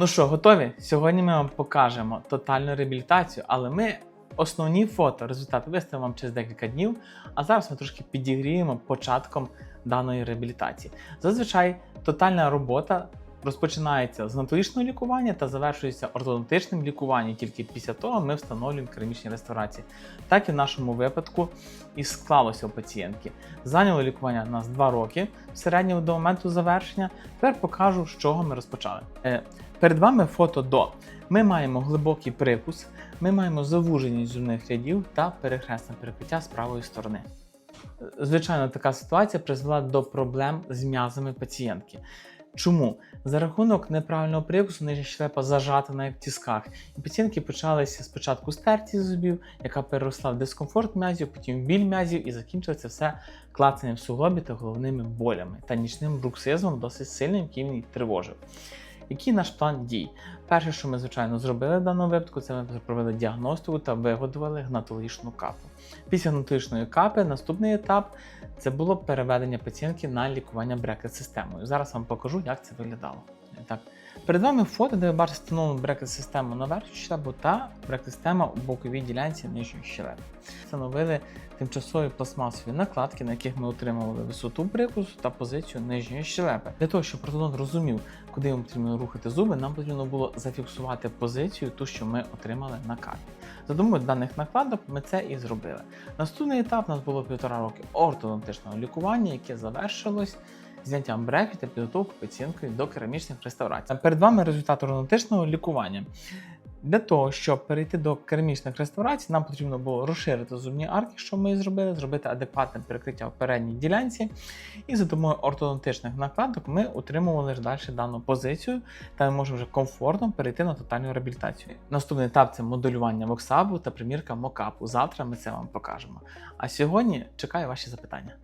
Ну що, готові? Сьогодні ми вам покажемо тотальну реабілітацію, але ми основні фото, результати виставимо вам через декілька днів. А зараз ми трошки підігріємо початком даної реабілітації. Зазвичай тотальна робота розпочинається з натурічного лікування та завершується ортодонтичним лікуванням. Тільки після того ми встановлюємо керамічні реставрації. Так і в нашому випадку і склалося у пацієнтки. Зайняло лікування нас 2 роки в середньому до моменту завершення. Тепер покажу, з чого ми розпочали. Е, Перед вами фото до. Ми маємо глибокий прикус, ми маємо завуженість зубних рядів та перехресне перекриття з правої сторони. Звичайно, така ситуація призвела до проблем з м'язами пацієнтки. Чому? За рахунок неправильного прикусу нижня щелепа зажата навіть в тісках, І пацієнтки почалися спочатку стерті зубів, яка переросла в дискомфорт м'язів, потім в біль м'язів і закінчилося все клацанням в суглобі та головними болями та нічним бруксизмом досить сильним, який мені тривожив. Який наш план дій? Перше, що ми звичайно зробили в даному випадку, це ми провели діагностику та виготовили гнатологічну капу. Після гнатологічної капи наступний етап це було переведення пацієнтки на лікування брекет-системою. Зараз вам покажу, як це виглядало. Так, перед вами фото, де ви бачите встановлену брекет-систему на верхню щелепу та брекет-система у боковій ділянці нижньої щелепи. Встановили тимчасові пластмасові накладки, на яких ми отримували висоту прикусу та позицію нижньої щелепи. Для того, щоб ортодонт розумів, куди йому потрібно рухати зуби, нам потрібно було зафіксувати позицію, ту, що ми отримали на капі. За допомогою даних накладок ми це і зробили. Наступний етап у нас було півтора роки ортодонтичного лікування, яке завершилось зняттям бреків та підготовкою пацієнткою до керамічних реставрацій. Перед вами результат ортодонтичного лікування. Для того, щоб перейти до керамічних реставрацій, нам потрібно було розширити зубні арки, що ми і зробили, зробити адекватне перекриття в передній ділянці. І за допомогою ортодонтичних накладок ми утримували ж далі дану позицію, та ми можемо вже комфортно перейти на тотальну реабілітацію. Наступний етап це моделювання воксабу та примірка мокапу. Завтра ми це вам покажемо. А сьогодні чекаю ваші запитання.